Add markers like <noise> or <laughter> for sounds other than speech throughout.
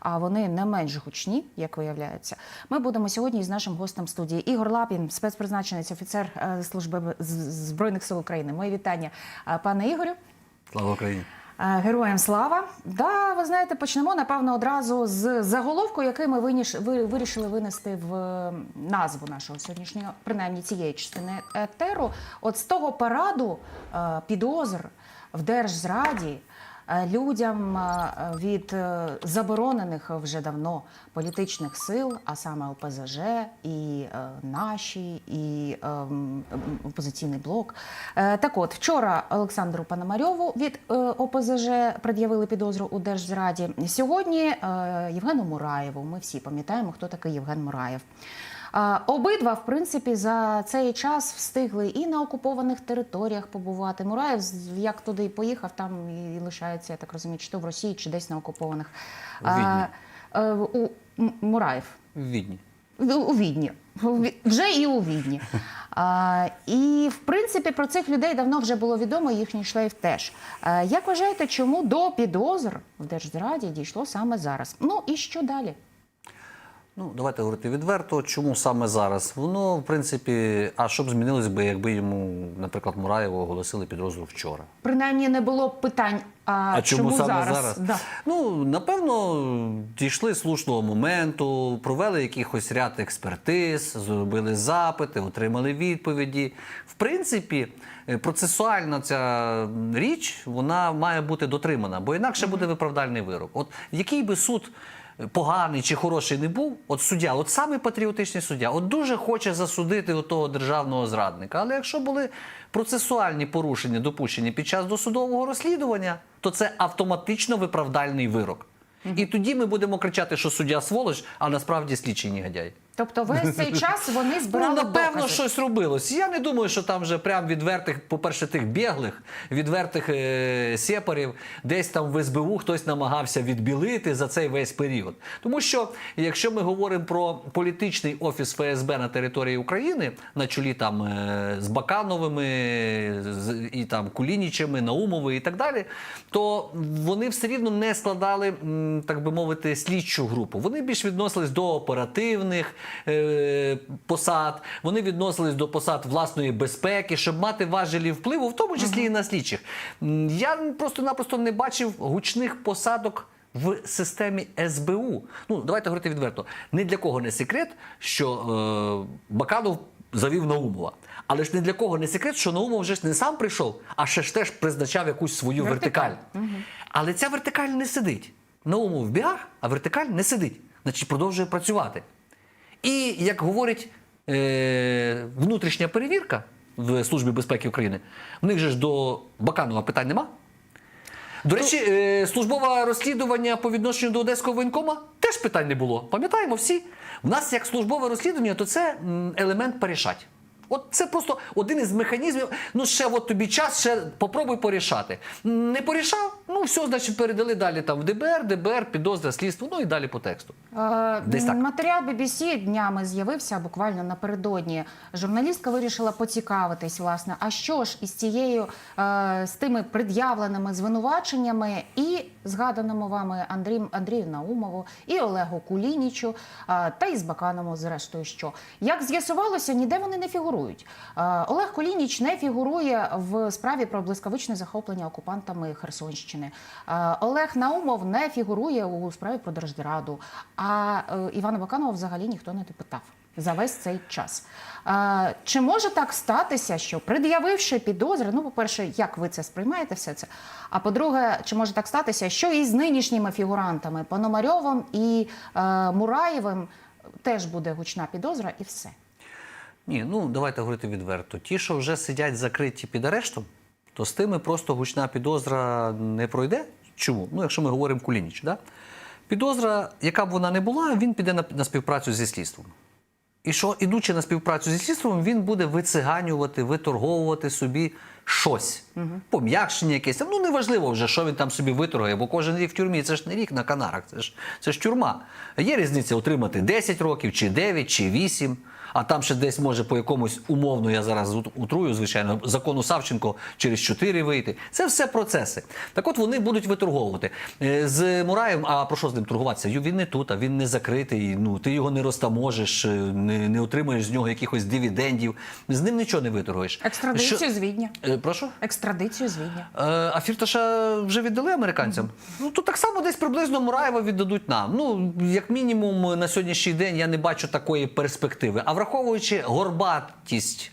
а вони не менш гучні, як виявляється. Ми будемо сьогодні із нашим гостем студії Ігор Лапін, спецпризначенець, офіцер е, служби збройних сил України. Мої вітання, е, пане Ігорю. Слава Україні! Е, Героям слава! Да, ви знаєте, почнемо напевно одразу з заголовку, який ми виніш, ви, вирішили винести в назву нашого сьогоднішнього, принаймні цієї частини етеру. От з того параду підозр в держзраді. Е, Людям е, від е, заборонених вже давно політичних сил, а саме ОПЗЖ, і наші, і опозиційний блок. Так от, вчора Олександру Пономарьову від ОПЗЖ пред'явили підозру у Держзраді. Сьогодні Євгену Мураєву. Ми всі пам'ятаємо, хто такий Євген Мураєв. Обидва, в принципі, за цей час встигли і на окупованих територіях побувати. Мураєв як туди і поїхав, там і лишається, я так розумію, чи то в Росії, чи десь на окупованих. У Відні. Е, е, у Мураєв. В Відні. У Відні. Вже і у Відні. А, і в принципі про цих людей давно вже було відомо, їхній шлейф теж. А, як вважаєте, чому до підозр в Держзраді дійшло саме зараз? Ну і що далі? Ну, давайте говорити відверто. Чому саме зараз? Воно, в принципі, а що б змінилось би, якби йому, наприклад, Мураєву оголосили підозру вчора? Принаймні не було б питань. А, А чому, саме зараз? Да. Ну, напевно, дійшли слушного моменту, провели якихось ряд експертиз, зробили запити, отримали відповіді. В принципі, е, процесуальна ця річ вона має бути дотримана, бо інакше буде виправдальний вирок. От який би суд. Поганий чи хороший не був, от суддя, от саме патріотичний суддя, от дуже хоче засудити того державного зрадника. Але якщо були процесуальні порушення допущені під час досудового розслідування, то це автоматично виправдальний вирок. І тоді ми будемо кричати, що суддя сволоч, а насправді слідчий негодяй. Тобто весь цей <laughs> час вони збирали Ну, напевно, докази. щось робилось. Я не думаю, що там вже прям відвертих, по-перше, тих біглих, відвертих е- сепарів, десь там в СБУ хтось намагався відбілити за цей весь період. Тому що, якщо ми говоримо про політичний офіс ФСБ на території України, на чолі там е- з Бакановими з- і там Кулінічами, Наумови і так далі, то вони все рівно не складали, м, так би мовити, слідчу групу. Вони більш відносились до оперативних посад, вони відносились до посад власної безпеки, щоб мати важелі впливу, в тому числі і на слідчих. Я просто-напросто не бачив гучних посадок. В системі СБУ. Ну, давайте говорити відверто. Ні для кого не секрет, що е, Баканов завів Наумова. Але ж ні для кого не секрет, що Наумов вже ж не сам прийшов, а ще ж теж призначав якусь свою Вертикаль. вертикаль. Але ця вертикаль не сидить. Наумов в бігах, а вертикаль не сидить. Значить, продовжує працювати. І як говорить е, внутрішня перевірка в Службі безпеки України, в них же ж до Баканова питань нема. До речі, е, службове розслідування по відношенню до одеського воєнкома теж питань не було. Пам'ятаємо всі. В нас як службове розслідування, то це елемент порішать. От це просто один із механізмів. Ну, ще от тобі час, ще попробуй порішати. Не порішав, ну все, значить, передали далі там в ДБР, ДБР, підозра, слідство, ну і далі по тексту. Е, Десь так. Матеріал BBC днями з'явився буквально напередодні. Журналістка вирішила поцікавитись, власне, а що ж із цією е, з тими пред'явленими звинуваченнями і згаданому вами Андрієм Андрію Наумову і Олегу Кулінічу, е, та й з Баканову, зрештою, що як з'ясувалося, ніде вони не фігурують. Олег Кулініч не фігурує в справі про блискавичне захоплення окупантами Херсонщини. Е, Олег Наумов не фігурує у справі про Держзраду. А е, Івана Баканова взагалі ніхто не допитав за весь цей час. Е, Чи може так статися, що пред'явивши підозри, ну, по-перше, як ви це сприймаєте все це? А по-друге, чи може так статися, що і з нинішніми фігурантами Пономарьовим і Мураєвим теж буде гучна підозра і все? Ні, ну давайте говорити відверто. Ті, що вже сидять закриті під арештом, то з тими просто гучна підозра не пройде. Чому? Ну, якщо ми говоримо Кулініч, да? підозра, яка б вона не була, він піде на, на співпрацю зі слідством. І що, ідучи на співпрацю зі слідством, він буде вициганювати, виторговувати собі щось. Пом'якшення якесь. Ну, неважливо вже, що він там собі виторгує, бо кожен рік в тюрмі це ж не рік на Канарах, це ж, це ж тюрма. Є різниця отримати 10 років, чи 9, чи 8. А там ще десь може по якомусь умовно, я зараз ут- утрую, звичайно, закону Савченко через 4 вийти. Це все процеси. Так от вони будуть виторговувати. Е, З Мураєм, а про що з ним торгуватися? Він не тут, а він не закритий. Ну ти його не розтаможиш, е, не, не отримаєш з нього якихось дивідендів. З ним нічого не виторгуєш. Екстрадицію Що- з Відня. Е, Прошу? Екстрадицію з Відня. А Фірташа вже віддали американцям? Ну то так само десь приблизно Мураєва віддадуть нам. Ну як мінімум на сьогоднішній день я не бачу такої перспективи. А враховуючи горбатість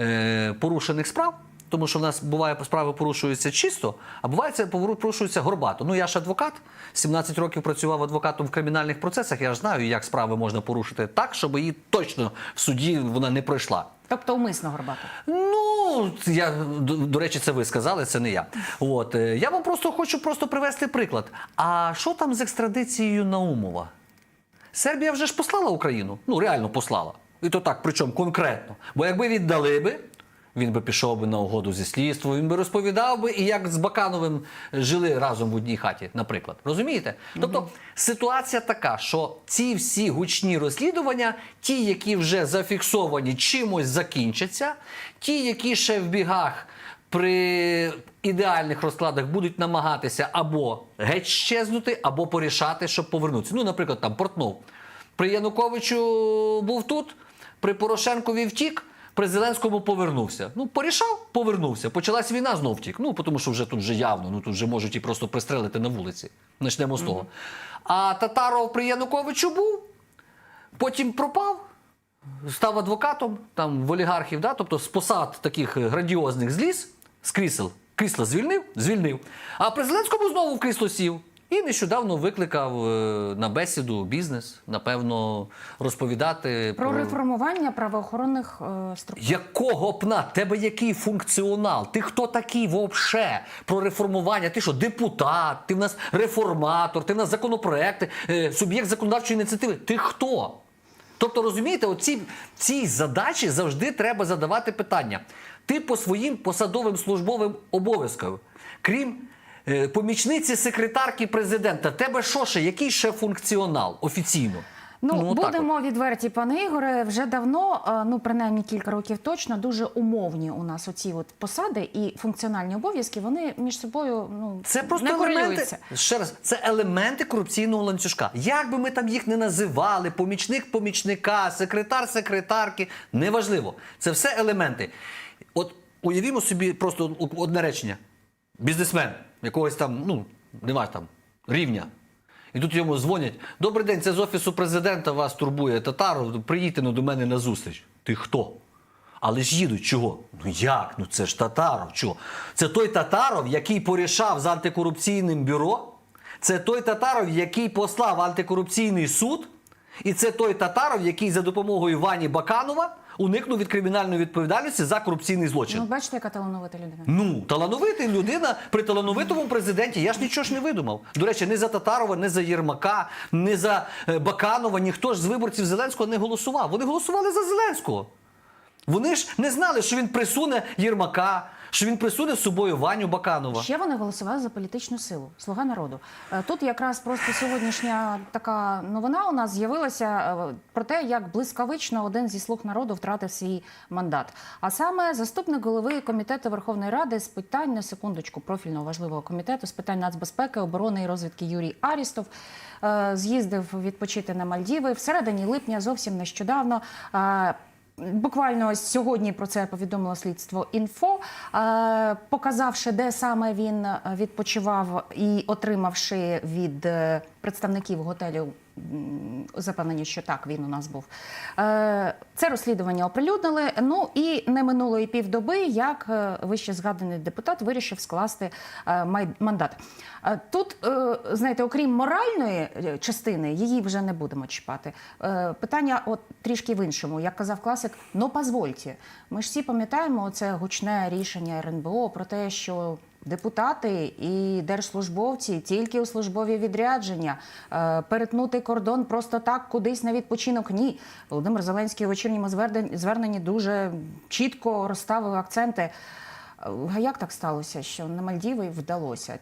е, порушених справ. Тому що в нас буває справи порушуються чисто, а буває це пору- порушуються горбато. Ну я ж адвокат, 17 років працював адвокатом в кримінальних процесах. Я ж знаю, як справи можна порушити так, щоб її точно в суді вона не пройшла. Тобто умисно горбато. Ну, я до, до речі, це ви сказали, це не я. От е, я вам просто хочу просто привести приклад. А що там з екстрадицією Наумова? Сербія вже ж послала Україну. Ну, реально послала. І то так, причому конкретно. Бо якби віддали би, він би пішов би на угоду зі слідством, він би розповідав би, і як з Бакановим жили разом в одній хаті, наприклад. Розумієте? Тобто ситуація така, що ці всі гучні розслідування, ті, які вже зафіксовані, чимось закінчаться, ті, які ще в бігах при ідеальних розкладах будуть намагатися або геть щезнути, або порішати, щоб повернутися. Ну, наприклад, там Портнов. При Януковичу був тут, при Порошенкові втік, при Зеленському повернувся. Ну, порішав, повернувся. Почалась війна, знов втік. Ну, тому що вже тут вже явно, ну тут вже можуть і просто пристрелити на вулиці. Почнемо з того. А Татаров при Януковичу був, потім пропав, став адвокатом там в олігархів, да? тобто з посад таких е, грандіозних зліз, з крісел. Крісло звільнив, звільнив. А при Зеленському знову в крісло сів. І нещодавно викликав е, на бесіду бізнес, напевно, розповідати Про реформування правоохоронних е, структур. якого пна? Тебе який функціонал? Ти хто такий вообще? Про реформування? Ти що, депутат? Ти в нас реформатор, ти в нас законопроекти, е, суб'єкт законодавчої ініціативи. Ти хто? Тобто, розумієте, оці цій задачі завжди треба задавати питання. Ти по своїм посадовим службовим обов'язкам, крім помічниці секретарки президента, тебе що ще? Який ще функціонал офіційно? Ну, от. будемо відверті, пане Ігоре. Вже давно, е, ну принаймні кілька років точно, дуже умовні у нас оці от посади і функціональні обов'язки. Вони між собою ну Це просто не елементи, ще раз, це елементи корупційного ланцюжка. Як би ми там їх не називали, помічник помічника, секретар секретарки, неважливо. Це все елементи. От уявімо собі просто одне речення: бізнесмен якогось там, ну, нема там рівня. І тут йому дзвонять: Добрий день, це з офісу президента вас турбує Татаров. Приїдьте ну, до мене на зустріч. Ти хто? Але ж їдуть чого? Ну як? Ну це ж Татаров. Чого? Це той Татаров, який порішав з антикорупційним бюро. Це той Татаров, який послав антикорупційний суд. І це той Татаров, який за допомогою Вані Баканова уникнув від кримінальної відповідальності за корупційний злочин. Ну, бачите, яка талановита людина. Ну, талановита людина при талановитому президенті. Я ж нічого ж не видумав. До речі, не за Татарова, не за Єрмака, не за е, Баканова. Ніхто ж з виборців Зеленського не голосував. Вони голосували за Зеленського. Вони ж не знали, що він присуне Єрмака, що він присуне з собою Ваню Баканова. Ще вони голосували за політичну силу Слуга народу. Е, Тут якраз просто сьогоднішня така новина у нас з'явилася е, про те, як блискавично один зі слуг народу втратив свій мандат. А саме заступник голови комітету Верховної Ради з питань на секундочку профільного важливого комітету з питань нацбезпеки, оборони і розвідки Юрій Арістов е, з'їздив відпочити на Мальдіви в середині липня, зовсім нещодавно. Буквально ось сьогодні про це повідомило слідство інфо, е, показавши, де саме він е, відпочивав і отримавши від е, представників готелю м, запевнення, що так він у нас був. Е, Це розслідування оприлюднили. Ну і не минуло і півдоби, як е, вище згаданий депутат вирішив скласти е, мандат. Тут, знаєте, окрім моральної частини, її вже не будемо чіпати. Питання от трішки в іншому. Як казав класик, ну позвольте. Ми ж всі пам'ятаємо це гучне рішення РНБО про те, що депутати і держслужбовці тільки у службові відрядження Е, перетнути кордон просто так кудись на відпочинок. Ні, Володимир Зеленський у вечірньому зверненні дуже чітко розставив акценти. А як так сталося, що на Мальдіви вдалося?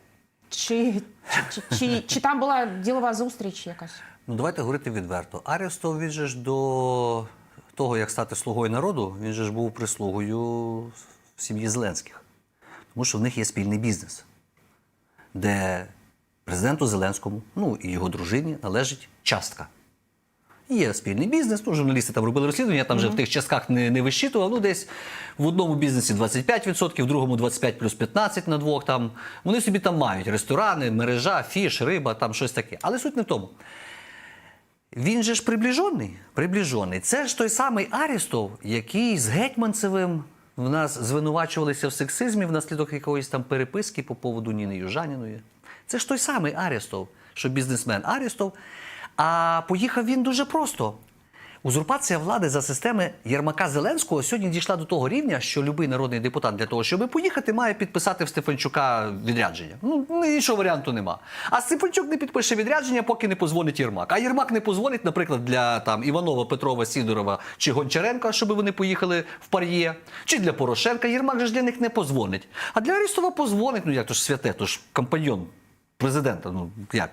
Чи, чи, чи, чи там була ділова зустріч якась? Ну, давайте говорити відверто. Арестов, він же ж до того, як стати слугою народу, він же ж був прислугою сім'ї Зеленських. Тому що в них є спільний бізнес, де президенту Зеленському, ну і його дружині належить частка. Є спільний бізнес, ну, журналісти там робили розслідування, я там вже в тих частках не, не вищитував. Ну, десь в одному бізнесі 25%, в другому 25 плюс 15 на двох. Там. Вони собі там мають ресторани, мережа, фіш, риба, там щось таке. Але суть не в тому. Він же ж приближений. приближений. Це ж той самий Арістов, який з Гетьманцевим в нас звинувачувалися в сексизмі внаслідок якоїсь там переписки по поводу Ніни Южаніної. Це ж той самий Арістов, що бізнесмен Арістов. А поїхав він дуже просто. Узурпація влади за системи Єрмака Зеленського сьогодні дійшла до того рівня, що будь-який народний депутат для того, щоб поїхати, має підписати в Стефанчука відрядження. Ну іншого варіанту нема. А Стефанчук не підпише відрядження, поки не позвонить Єрмак. А Єрмак не позвонить, наприклад, для там Іванова, Петрова, Сідорова чи Гончаренка, щоб вони поїхали в Пар'є, чи для Порошенка. Єрмак же ж для них не позвонить. А для Арістова позвонить. Ну як то ж святе, то ж компаньйон президента. Ну як?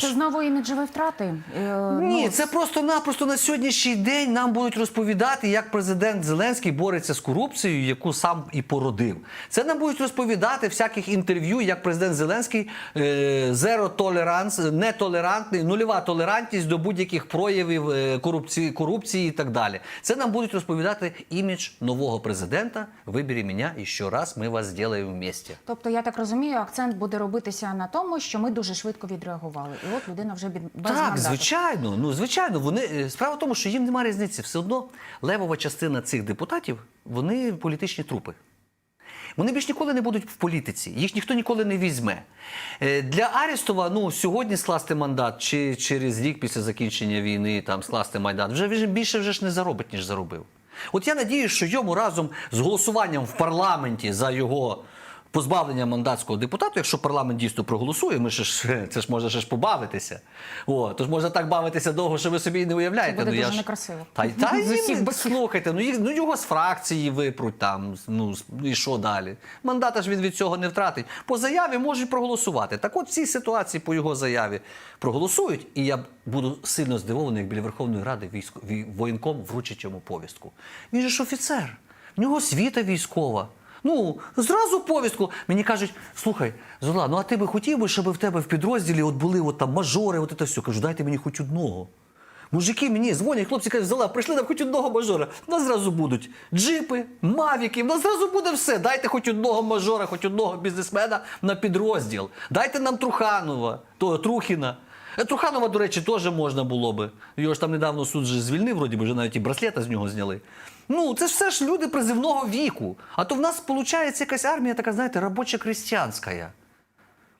Це ж знову іміджові втрати. Е, ні, ну, це просто-напросто на сьогоднішній день нам будуть розповідати, як президент Зеленський бореться з корупцією, яку сам і породив. Це нам будуть розповідати всяких інтерв'ю, як президент Зеленський е, зеро толеранс, нетолерантний, нульова толерантність до будь-яких проявів е, корупції, корупції і так далі. Це нам будуть розповідати імідж нового президента. Вибері мене і щораз ми вас зробимо вместе. Тобто, я так розумію, акцент буде робитися на тому, що ми дуже швидко відреагували. І от людина вже без Так, мандату. звичайно. Ну звичайно, вони е, справа в тому, що їм немає різниці. Все одно левова частина цих депутатів вони політичні трупи. Вони більш ніколи не будуть в політиці, їх ніхто ніколи не візьме. Е, Для Арістова ну, сьогодні скласти мандат чи через рік після закінчення війни там скласти мандат, вже він більше вже ж не заробить, ніж заробив. От я надію, що йому разом з голосуванням в парламенті за його позбавлення мандатського депутату, якщо парламент дійсно проголосує, ми ще ж <laughs> це ж можна ще ж побавитися. О, тож можна так бавитися довго, що ви собі і не уявляєте. Це буде ну, я дуже ж- некрасиво. Та, й- та <laughs> З усіх слухайте, ну, їх, ну його з фракції випруть там. Ну і що далі? Мандата ж він від цього не втратить. По заяві можуть проголосувати. Так от в цій ситуації по його заяві проголосують, і я буду сильно здивований, як біля Верховної Ради військо, воєнком вручить йому повістку. Він же ж офіцер, в нього освіта військова. Ну, зразу повістку. Мені кажуть, слухай, Зола, ну а ти би хотів би, щоб в тебе в підрозділі от були от там мажори, от це все. Кажу, дайте мені хоч одного. Мужики мені дзвонять, хлопці кажуть, Зола, прийшли нам хоч одного мажора. У нас зразу будуть джипи, мавіки, у нас зразу буде все. Дайте хоч одного мажора, хоч одного бізнесмена на підрозділ. Дайте нам Труханова, того Трухіна. Е, Труханова, до речі, теж можна було би. Його ж там недавно суд же звільнив, вроді би, вже навіть і браслета з нього зняли. Ну, це все ж люди призивного віку. А то в нас виходить якась армія така, знаєте, робоча крестьянська.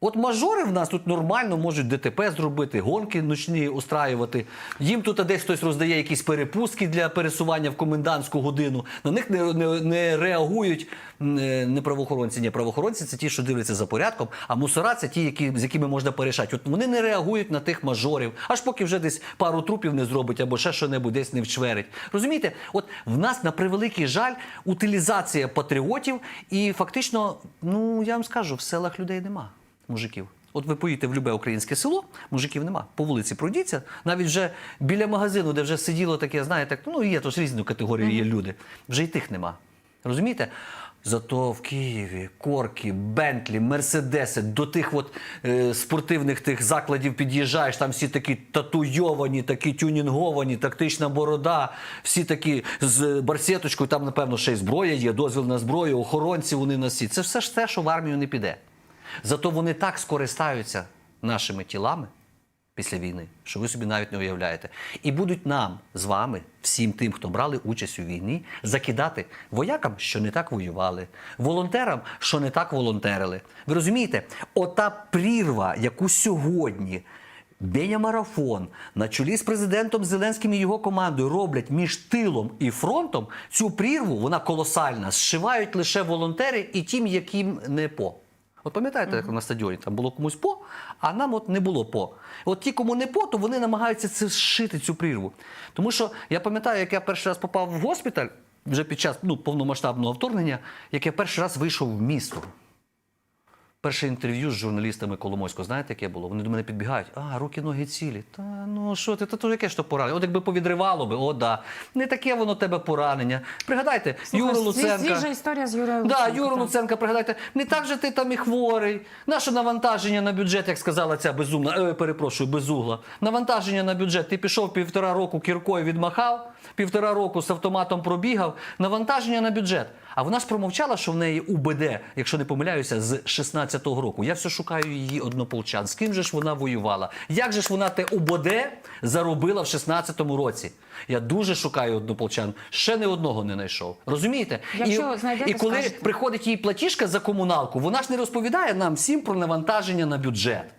От мажори в нас тут нормально можуть ДТП зробити, гонки ночні устраювати. Їм тут десь хтось роздає якісь перепустки для пересування в комендантську годину. На них не, не, не реагують е, не правоохоронці. Ні, правоохоронці це ті, що дивляться за порядком, а мусора це ті, які, з якими можна порішати. От вони не реагують на тих мажорів, аж поки вже десь пару трупів не зробить або ще що-небудь десь не вчверить. Розумієте, от в нас на превеликий жаль утилізація патріотів, і фактично, ну я вам скажу, в селах людей нема мужиків. От ви поїдете в любе українське село, мужиків нема. По вулиці пройдіться, навіть вже біля магазину, де вже сиділо таке, знаєте, ну є то ж різні категорії є люди. Вже й тих нема. Розумієте? Зато в Києві корки, Бентлі, Мерседеси, до тих от е, спортивних тих закладів під'їжджаєш, там всі такі татуйовані, такі тюнінговані, тактична борода, всі такі з барсеточкою, там, напевно, ще й зброя є, дозвіл на зброю, охоронці вони носять. Це все ж те, що в армію не піде. Зато вони так скористаються нашими тілами після війни, що ви собі навіть не уявляєте. І будуть нам з вами, всім тим, хто брали участь у війні, закидати воякам, що не так воювали, волонтерам, що не так волонтерили. Ви розумієте, ота прірва, яку сьогодні. Беня Марафон на чолі з президентом Зеленським і його командою роблять між тилом і фронтом цю прірву, вона колосальна, зшивають лише волонтери і тим, яким не по. От пам'ятаєте, як на стадіоні там було комусь по, а нам от не було по. От ті, кому не по, то вони намагаються це зшити цю прірву. Тому що я пам'ятаю, як я перший раз попав в госпіталь, вже під час ну, повномасштабного вторгнення, як я перший раз вийшов в місто. Перше інтерв'ю з журналістами Коломойського, знаєте, яке було? Вони до мене підбігають, а, руки, ноги цілі. Та ну що ти, та то яке ж то поранення? От якби повідривало би, о, да. Не таке воно тебе поранення. Пригадайте, Юра Слухай, Луценка. Свіжа історія з Юрією Да, Юра. Луценка, пригадайте, не так же ти там і хворий. Наше навантаження на бюджет, як сказала ця безумна, е, перепрошую, безугла. Навантаження на бюджет. Ти пішов півтора року кіркою відмахав, півтора року з автоматом пробігав. Навантаження на бюджет. А вона ж промовчала, що в неї УБД, якщо не помиляюся, з 16-го року. Я все шукаю її однополчан. З ким же ж вона воювала? Як же ж вона те УБД заробила в 16-му році? Я дуже шукаю однополчан. Ще не одного не знайшов. Розумієте? Якщо і, знайдете, і коли скажете. приходить їй платіжка за комуналку, вона ж не розповідає нам всім про навантаження на бюджет.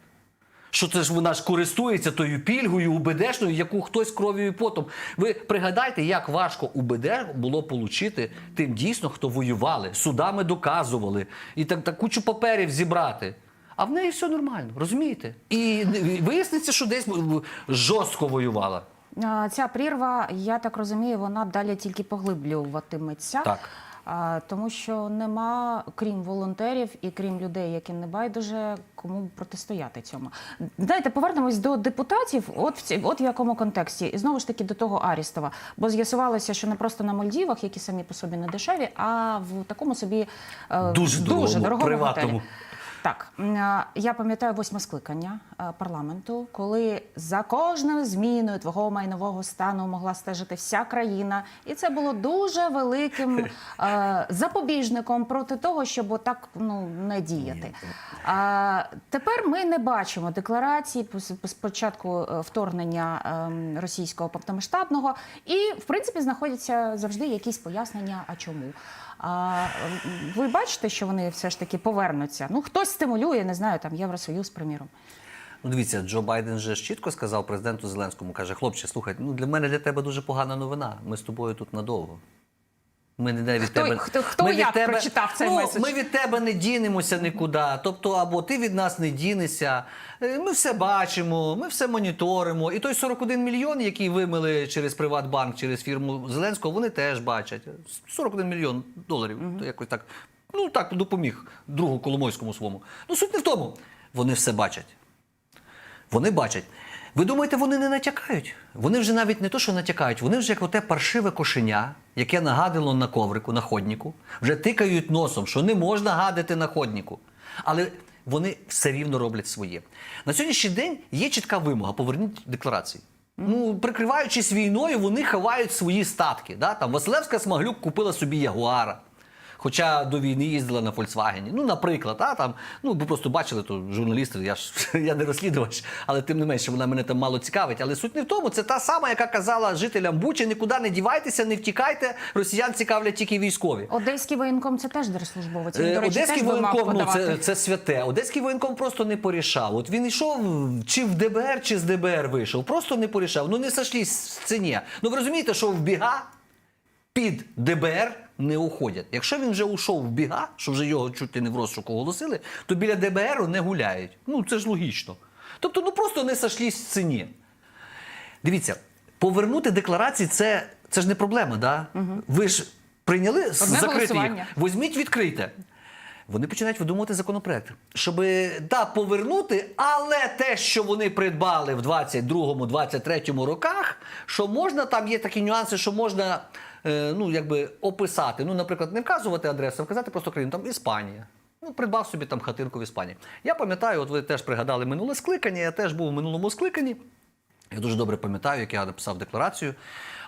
Що це ж вона ж користується тою пільгою УБДшною, яку хтось кров'ю і потом. Ви пригадайте, як важко УБД було отримати тим дійсно, хто воювали, судами доказували і так, так кучу паперів зібрати. А в неї все нормально, розумієте? І виясниться, що десь жорстко воювала. Ця прірва, я так розумію, вона далі тільки поглиблюватиметься. Так. Тому що нема, крім волонтерів і крім людей, які не байдуже, кому протистояти цьому. Знаєте, повернемось до депутатів. От в ці, от в якому контексті, і знову ж таки до того Арістова. Бо з'ясувалося, що не просто на Мальдівах, які самі по собі не дешеві, а в такому собі е, Дуже дорогому, дорогому приватному. готелі. Так, я пам'ятаю восьме скликання е, парламенту, коли за кожною зміною твого майнового стану могла стежити вся країна, і це було дуже великим <laughs> е, запобіжником проти того, щоб отак ну не діяти. А тепер ми не бачимо декларації спочатку е, вторгнення ем, російського повномасштабного, і в принципі знаходяться завжди якісь пояснення. А чому? А ви бачите, що вони все ж таки повернуться? Ну хтось стимулює, не знаю, там Євросоюз, приміром. Ну, дивіться, Джо Байден же ж чітко сказав президенту Зеленському, каже, хлопче, слухай, ну для мене для тебе дуже погана новина. Ми з тобою тут надовго. Ми не від Хто- тебе. хто- хто ми як прочитав цей ну, меседж? Ми від тебе не дінемося нікуди. Тобто, або ти від нас не дінешся. Е, Ми все бачимо, ми все моніторимо. І той 41 мільйон, який вимили через Приватбанк, через фірму Зеленського, вони теж бачать. 41 мільйон доларів. То якось так. Ну так допоміг другу Коломойському своєму. Ну суть не в тому. Вони все бачать. Вони бачать. Ви думаєте, вони не натякають? Вони вже навіть не то, що натякають, вони вже як оте паршиве кошеня, яке нагадило на коврику, на ходніку, вже тикають носом, що не можна гадити на ходніку. Але вони все рівно роблять своє. На сьогоднішній день є чітка вимога: поверніть декларації. Ну, прикриваючись війною, вони ховають свої статки. Да? Там Василевська Смаглюк купила собі Ягуара. Хоча до війни їздила на Volkswagen. Ну, наприклад, а там, ну ви просто бачили то журналісти, я ж <laughs> я не розслідувач, але тим не менше вона мене там мало цікавить. Але суть не в тому, це та сама, яка казала жителям Бучі, нікуди не дівайтеся, не втікайте. Росіян цікавлять тільки військові. Одеський воєнком це теж держслужбовець. Він, Е, до речі, Одеський теж воєнком, ну, це, це святе. Одеський воєнком просто не порішав. От він йшов чи в ДБР, чи з ДБР вийшов. Просто не порішав. Ну не сошлись в ціні. Ну ви розумієте, що в біга під ДБР не уходять. Якщо він вже ушов в біга, що вже його чуть ли не в розшуку оголосили, то біля ДБР не гуляють. Ну це ж логічно. Тобто, ну просто не сошлись в ціні. Дивіться, повернути декларації це, це ж не проблема, да? Ви ж прийняли закрити їх. Візьміть, відкрийте. Вони починають видумувати законопроект, щоб да, повернути, але те, що вони придбали в 22-23 роках, що можна, там є такі нюанси, що можна ну, якби описати. Ну, наприклад, не вказувати адресу, а вказати просто країну, там Іспанія. Ну, придбав собі там хатинку в Іспанії. Я пам'ятаю, от ви теж пригадали минуле скликання, я теж був у минулому скликанні. Я дуже добре пам'ятаю, як я написав декларацію.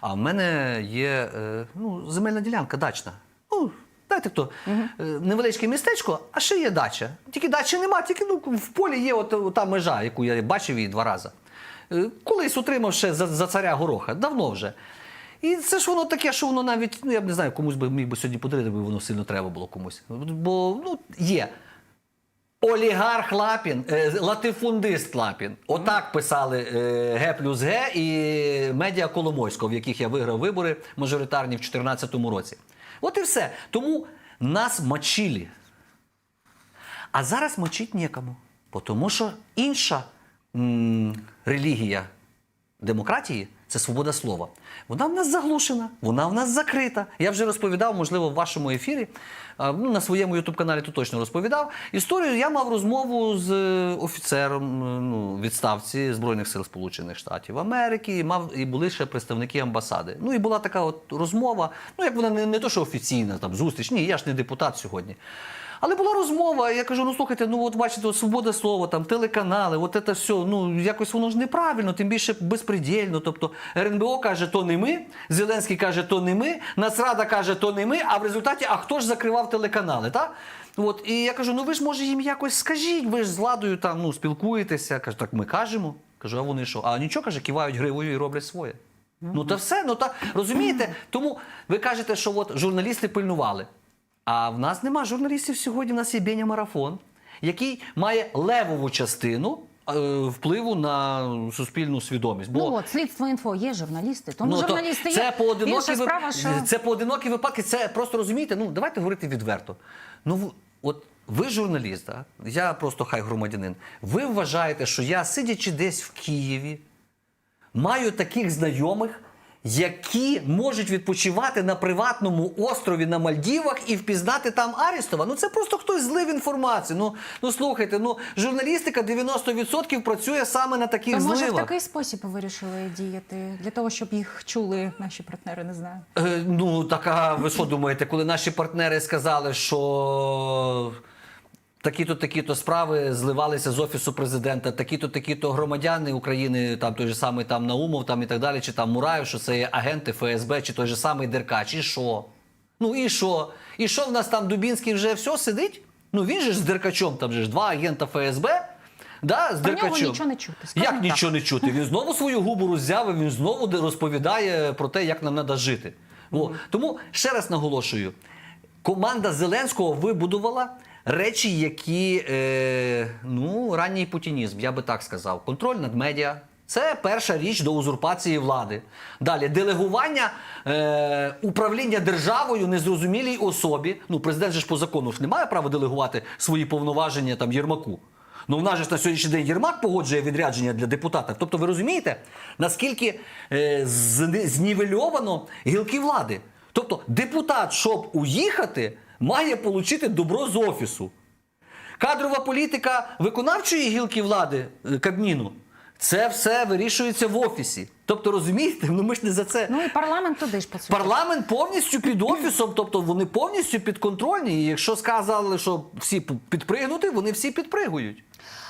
А в мене є е, ну, земельна ділянка дачна. Ну, знаєте хто, е, невеличке містечко, а ще є дача. Тільки дачі нема, тільки ну, в полі є от, та межа, яку я бачив її два рази. Е, колись отримав ще за, за царя гороха, давно вже. І це ж воно таке, що воно навіть, ну я б не знаю, комусь би міг би сьогодні подарити, бо воно сильно треба було комусь. Бо ну, є. Олігарх Лапін, е, латифундист Лапін. Отак писали е, Г плюс Г і медіа Коломойського, в яких я виграв вибори мажоритарні в 2014 році. От і все. Тому нас мочили. А зараз мочить нікому. Тому що інша м, релігія демократії Це свобода слова. Вона в нас заглушена, вона в нас закрита. Я вже розповідав, можливо, в вашому ефірі. Ну, на своєму ютуб-каналі то точно розповідав. Історію я мав розмову з е, офіцером е, ну, відставці Збройних сил Сполучених Штатів Америки, і мав і були ще представники амбасади. Ну і була така от розмова. Ну, як вона не, не то, що офіційна там зустріч. Ні, я ж не депутат сьогодні. Але була розмова, я кажу: ну слухайте, ну от бачите, от свобода слова, там телеканали, от це все, ну якось воно ж неправильно, тим більше безпредельно. Тобто РНБО каже, то не ми, Зеленський каже, то не ми, Нацрада каже, то не ми. А в результаті, а хто ж закривав телеканали? Та? От, і я кажу: ну ви ж може їм якось скажіть, ви ж з владою там ну, спілкуєтеся. Кажу, так ми кажемо. Кажу, а вони що? А нічого каже, кивають гривою і роблять своє. Ну та все, ну та розумієте? Тому ви кажете, що от журналісти пильнували. А в нас нема журналістів сьогодні. В нас є Беня Марафон, який має левову частину е, впливу на суспільну свідомість. Ну от слідство інфо є журналісти. Тому Ну, журналісти це є. поодинокі вип- справа, що це поодинокі випадки. Це просто розумієте. Ну давайте говорити відверто. Ну от ви журналіст, да? я просто хай громадянин. Ви вважаєте, що я, сидячи десь в Києві, маю таких знайомих, які можуть відпочивати на приватному острові на Мальдівах і впізнати там Арістова. Ну це просто хтось злив інформацію. Ну, ну слухайте, ну журналістика 90% працює саме на таких то може в такий спосіб вирішили діяти для того, щоб їх чули наші партнери, не знаю. Е, ну, так, а ви що думаєте, коли наші партнери сказали, що такі-то, такі-то справи зливалися з офісу президента, такі-то, такі-то громадяни України, там той же самий там Наумов, там і так далі, чи там Мураєв, що це є агенти ФСБ, чи той же самий Деркач, і що? Ну і що? І що в нас там Дубінський вже все сидить? Ну він же ж з Деркачом, там же ж два агента ФСБ. Да, з Про нього нічого не чути, Як так. нічого не чути? Він знову свою губу роззявив, він знову розповідає про те, як нам треба жити. О, Тому ще раз наголошую: команда Зеленського вибудувала речі, які е, ну, ранній путінізм, я би так сказав. Контроль над медіа. Це перша річ до узурпації влади. Далі делегування е, управління державою незрозумілій особі. Ну, президент же ж по закону ж не має права делегувати свої повноваження там Єрмаку. Ну, в нас же на сьогоднішній день Єрмак погоджує відрядження для депутатів. Тобто, ви розумієте, наскільки е, знівельовано гілки влади. Тобто, депутат, щоб уїхати, має отримати добро з офісу. Кадрова політика виконавчої гілки влади е, Кабміну. Це все вирішується в офісі. Тобто, розумієте, ну ми ж не за це. Ну і парламент туди ж по суті. Парламент повністю під офісом, тобто вони повністю підконтрольні. І якщо сказали, що всі підпригнути, вони всі підпригують.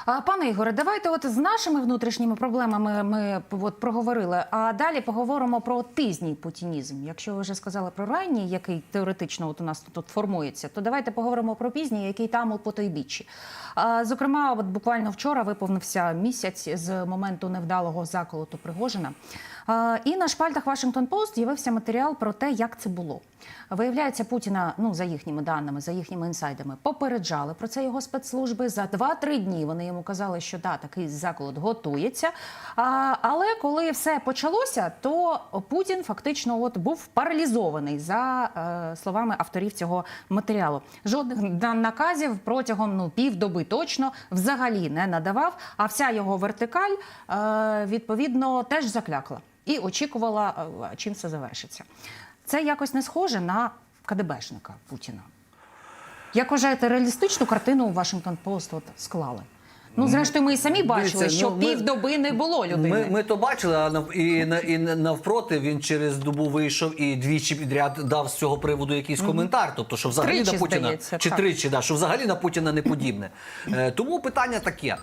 Пане Ігоре, давайте от з нашими внутрішніми проблемами ми от проговорили. А далі поговоримо про пізній путінізм. Якщо ви вже сказали про ранній, який теоретично от у нас тут формується, то давайте поговоримо про пізній, який там у по той біччі. Зокрема, от буквально вчора виповнився місяць з моменту невдалого заколоту Пригожина. І на шпальтах Вашингтон Пост з'явився матеріал про те, як це було. Виявляється, Путіна, ну за їхніми даними, за їхніми інсайдами, попереджали про це його спецслужби. За 2-3 дні вони йому казали, що да, такий заколот готується. А, але коли все почалося, то Путін фактично от був паралізований за е, словами авторів цього матеріалу. Жодних на- наказів протягом ну півдоби точно взагалі не надавав. А вся його вертикаль е, відповідно теж заклякла і очікувала, е, чим це завершиться. Це якось не схоже на КДБшника Путіна. Як вважаєте, реалістичну картину у Вашингтон Пост от склали? Ну, зрештою, ми і самі бачили, Дивіться, що ну, півдоби не було людини. Ми, ми то бачили, а нав, і, і навпроти він через добу вийшов і двічі підряд дав з цього приводу якийсь коментар. Тобто, що взагалі Тричі, на Путіна здається, чи так. тричі, да, що взагалі на Путіна не подібне. Е, тому питання таке.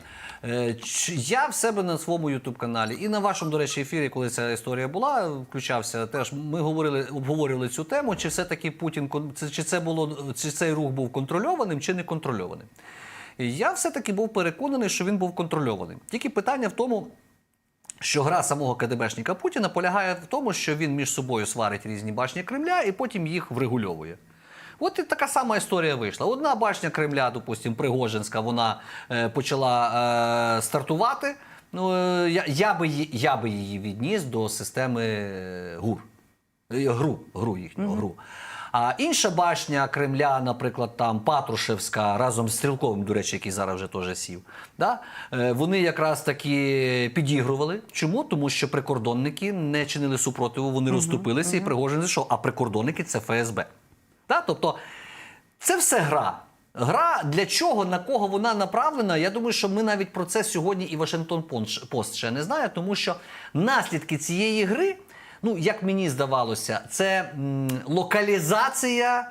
Е, Я в себе на своєму ютуб каналі і на вашому, до речі, ефірі, коли ця історія була, включався. Теж ми говорили, обговорювали цю тему. Чи все таки Путін чи це було чи цей рух був контрольованим чи не контрольованим? Я все-таки був переконаний, що він був контрольованим. Тільки питання в тому, що гра самого КДБшника Путіна полягає в тому, що він між собою сварить різні башні Кремля і потім їх врегульовує. От і така сама історія вийшла. Одна башня Кремля, допустимо, Пригожинська, вона е, почала е, стартувати. Ну, е, я, я, би, я би її відніс до системи е, ГУР. Е, ГРУ, ГРУ їхнього ГРУ. А інша башня Кремля, наприклад, там Патрушевська, разом з Стрілковим, до речі, який зараз вже теж сів. Да? Вони якраз таки підігрували. Чому? Тому що прикордонники не чинили супротиву, вони розступилися і Пригожин зайшов. А прикордонники це ФСБ. Да? Тобто це все гра. Гра для чого, на кого вона направлена? Я думаю, що ми навіть про це сьогодні і Вашингтон Пост ще не знає, тому що наслідки цієї гри, ну як мені здавалося, це м, локалізація.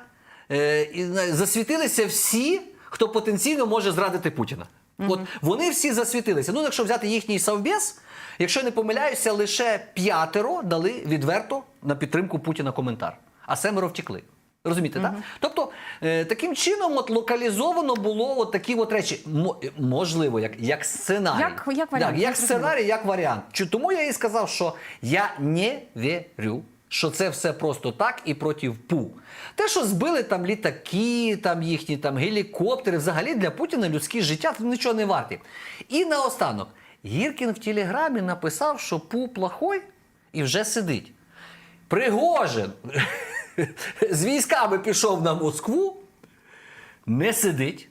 Е, і, засвітилися всі, хто потенційно може зрадити Путіна. От вони всі засвітилися. Ну, якщо взяти їхній совбез, якщо не помиляюся, лише п'ятеро дали відверто на підтримку Путіна коментар, а семеро втекли. Розумієте, так? Тобто е, таким чином от локалізовано було от такі от речі. Е, можливо, як, як сценарій. Як- як варіант, Так, як сценарій, як варіант. Чи тому я і сказав, що я не вірю, що це все просто так і проти ПУ. Те, що збили там літаки, там їхні там гелікоптери, взагалі для Путіна людське життя нічого не варті. І наостанок, Гіркін в телеграмі написав, що ПУ плохой і вже сидить. Пригожин <laughs> з військами пішов на Москву, не сидить.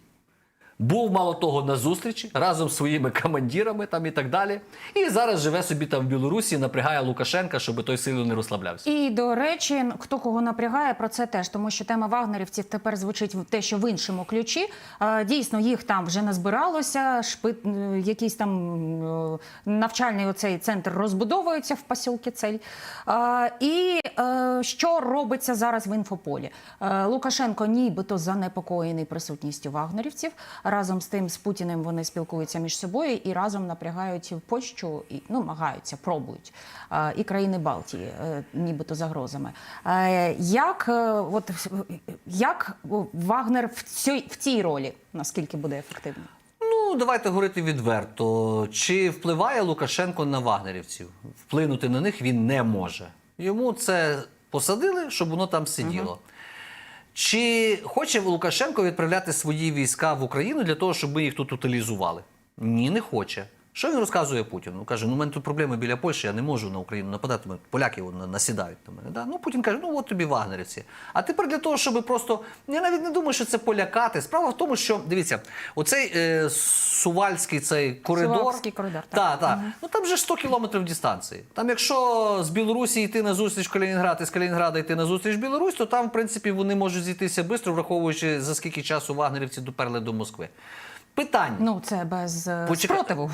Був мало того на зустрічі разом з своїми командирами там і так далі. І зараз живе собі там в Білорусі, напрягає Лукашенка, щоб той сильно не розслаблявся. І до речі, хто кого напрягає про це теж, тому що тема вагнерівців тепер звучить в те, що в іншому ключі. Дійсно, їх там вже назбиралося. Шпи... е, якийсь там е, навчальний оцей центр розбудовується в посілки Цель. І е, що робиться зараз в інфополі? Лукашенко нібито занепокоєний присутністю вагнерівців. Разом з тим з Путіним вони спілкуються між собою і разом напрягають в Польщу і ну намагаються, пробують і країни Балтії, е, нібито загрозами. Е, Як е, от як Вагнер в цій в цій ролі наскільки буде ефективним? Ну, давайте говорити відверто. Чи впливає Лукашенко на вагнерівців? Вплинути на них він не може. Йому це посадили, щоб воно там сиділо. Чи хоче Лукашенко відправляти свої війська в Україну для того, щоб ми їх тут утилізували? Ні, не хоче. Що він розказує Путіну? Каже, ну у мене тут проблеми біля Польщі, я не можу на Україну нападати. Поляки насідають на мене. Да? Ну Путін каже, ну от тобі вагнерівці. А тепер для того, щоб просто. Я навіть не думаю, що це полякати. Справа в тому, що дивіться, оцей е, сувальський цей коридор. Сувалський коридор, так. Так, так. Ну там же 100 кілометрів дистанції. Там, якщо з Білорусі йти на зустріч Калінінград і з Калінінграда йти на зустріч Білорусь, то там, в принципі, вони можуть зійтися швидко, враховуючи за скільки часу вагнерівці доперли до Москви. Питання. Ну це без е, спротиву.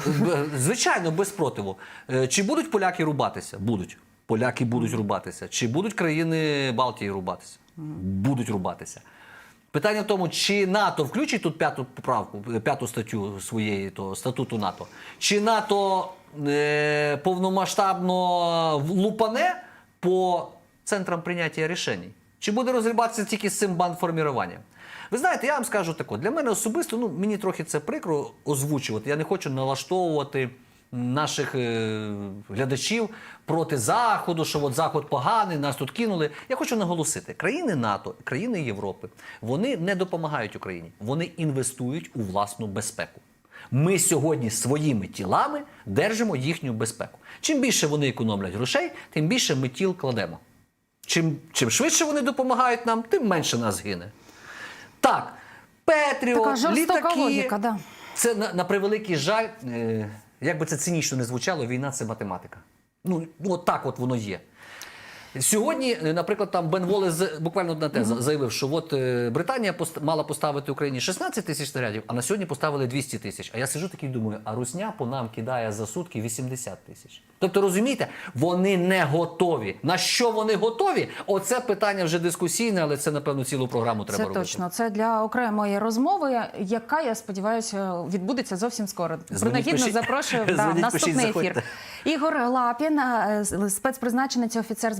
Звичайно, без спротиву. Е, Чи будуть поляки рубатися? Будуть. Поляки будуть рубатися. Чи будуть країни Балтії рубатися? Будуть рубатися. Питання в тому, чи НАТО включить тут п'яту поправку, е, п'яту статтю своєї то, статуту НАТО, чи НАТО е, повномасштабно лупане по центрам прийняття рішень? Чи буде розгрібатися тільки з цим бандформіруванням? Ви знаєте, я вам скажу таке, для мене особисто, ну мені трохи це прикро озвучувати. Я не хочу налаштовувати наших е, глядачів проти Заходу, що от Заход поганий, нас тут кинули. Я хочу наголосити: країни НАТО, країни Європи, вони не допомагають Україні, вони інвестують у власну безпеку. Ми сьогодні своїми тілами держимо їхню безпеку. Чим більше вони економлять грошей, тим більше ми тіл кладемо. Чим, чим швидше вони допомагають нам, тим менше нас гине. Так, Петріо, Така літаки. логіка, да. Це на, на превеликий жаль, е, як би це цинічно не звучало, війна це математика. Ну, от так от воно є. Сьогодні, е, наприклад, там Бен Волес буквально одна теза заявив, що от е, Британія мала поставити Україні 16 тисяч снарядів, а на сьогодні поставили 200 тисяч. А я сижу такий думаю, а Русня по нам кидає за сутки 80 тисяч. Тобто, розумієте, вони не готові. На що вони готові? Оце питання вже дискусійне, але це напевно цілу програму треба Це робити. точно. Це для окремої розмови, яка я сподіваюся відбудеться зовсім скоро. Принагідно запрошую <laughs> Дзвоніть, наступний пишіть, ефір. Ігор Лапін, е, спецпризначенець, офіцер збройних